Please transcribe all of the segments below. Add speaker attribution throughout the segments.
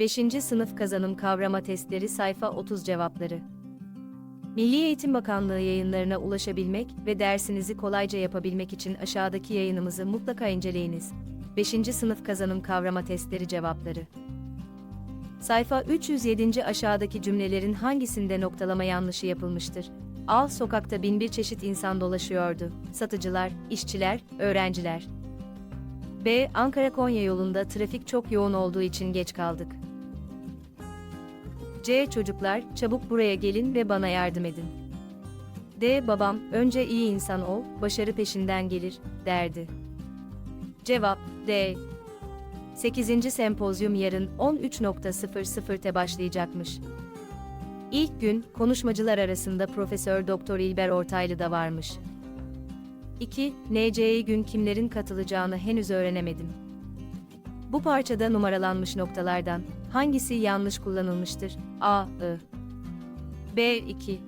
Speaker 1: 5. sınıf kazanım kavrama testleri sayfa 30 cevapları. Milli Eğitim Bakanlığı yayınlarına ulaşabilmek ve dersinizi kolayca yapabilmek için aşağıdaki yayınımızı mutlaka inceleyiniz. 5. sınıf kazanım kavrama testleri cevapları. Sayfa 307. aşağıdaki cümlelerin hangisinde noktalama yanlışı yapılmıştır? A. Sokakta bin bir çeşit insan dolaşıyordu. Satıcılar, işçiler, öğrenciler. B. Ankara-Konya yolunda trafik çok yoğun olduğu için geç kaldık. C. Çocuklar, çabuk buraya gelin ve bana yardım edin. D. Babam, önce iyi insan ol, başarı peşinden gelir, derdi. Cevap D. 8. sempozyum yarın 13.00'te başlayacakmış. İlk gün konuşmacılar arasında Profesör Doktor İlber Ortaylı da varmış. 2. NC'ye gün kimlerin katılacağını henüz öğrenemedim. Bu parçada numaralanmış noktalardan hangisi yanlış kullanılmıştır? A. I. B. 2.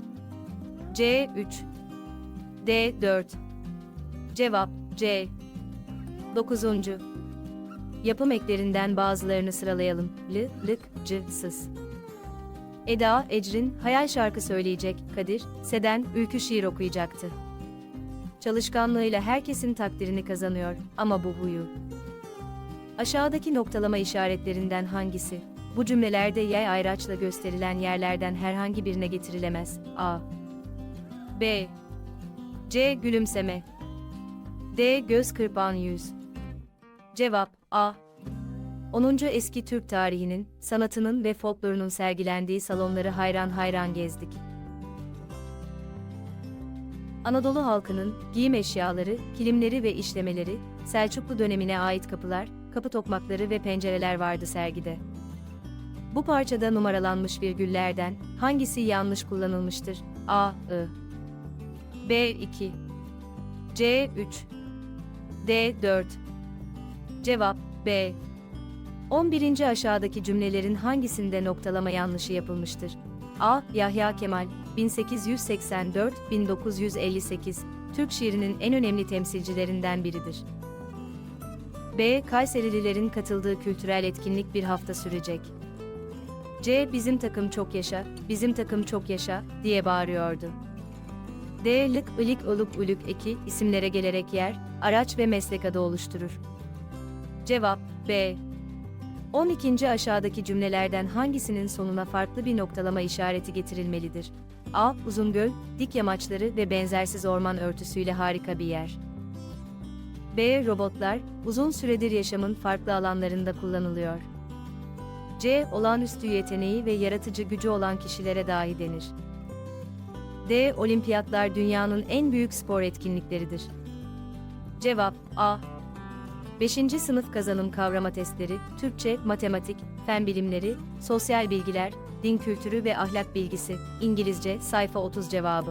Speaker 1: C. 3. D. 4. Cevap C. 9. Yapım eklerinden bazılarını sıralayalım. L, lık, c, sız. Eda, Ecrin, hayal şarkı söyleyecek, Kadir, Seden, ülkü şiir okuyacaktı. Çalışkanlığıyla herkesin takdirini kazanıyor ama bu huyu. Aşağıdaki noktalama işaretlerinden hangisi? Bu cümlelerde yay ayraçla gösterilen yerlerden herhangi birine getirilemez. A. B. C. Gülümseme. D. Göz kırpan yüz. Cevap A. 10. Eski Türk tarihinin, sanatının ve folklorunun sergilendiği salonları hayran hayran gezdik. Anadolu halkının giyim eşyaları, kilimleri ve işlemeleri, Selçuklu dönemine ait kapılar, kapı tokmakları ve pencereler vardı sergide. Bu parçada numaralanmış virgüllerden hangisi yanlış kullanılmıştır? A, I. B, 2. C, 3. D, 4. Cevap B. 11. aşağıdaki cümlelerin hangisinde noktalama yanlışı yapılmıştır? A. Yahya Kemal 1884-1958 Türk şiirinin en önemli temsilcilerinden biridir. B. Kayserililerin katıldığı kültürel etkinlik bir hafta sürecek. C. Bizim takım çok yaşa, bizim takım çok yaşa diye bağırıyordu. D. Lık, ılık, ılık, uluk eki isimlere gelerek yer, araç ve meslek adı oluşturur. Cevap B. 12. aşağıdaki cümlelerden hangisinin sonuna farklı bir noktalama işareti getirilmelidir? A. Uzungöl, dik yamaçları ve benzersiz orman örtüsüyle harika bir yer. B. Robotlar, uzun süredir yaşamın farklı alanlarında kullanılıyor. C. Olağanüstü yeteneği ve yaratıcı gücü olan kişilere dahi denir. D. Olimpiyatlar dünyanın en büyük spor etkinlikleridir. Cevap A. 5. sınıf kazanım kavrama testleri, Türkçe, matematik, fen bilimleri, sosyal bilgiler, din kültürü ve ahlak bilgisi, İngilizce, sayfa 30 cevabı.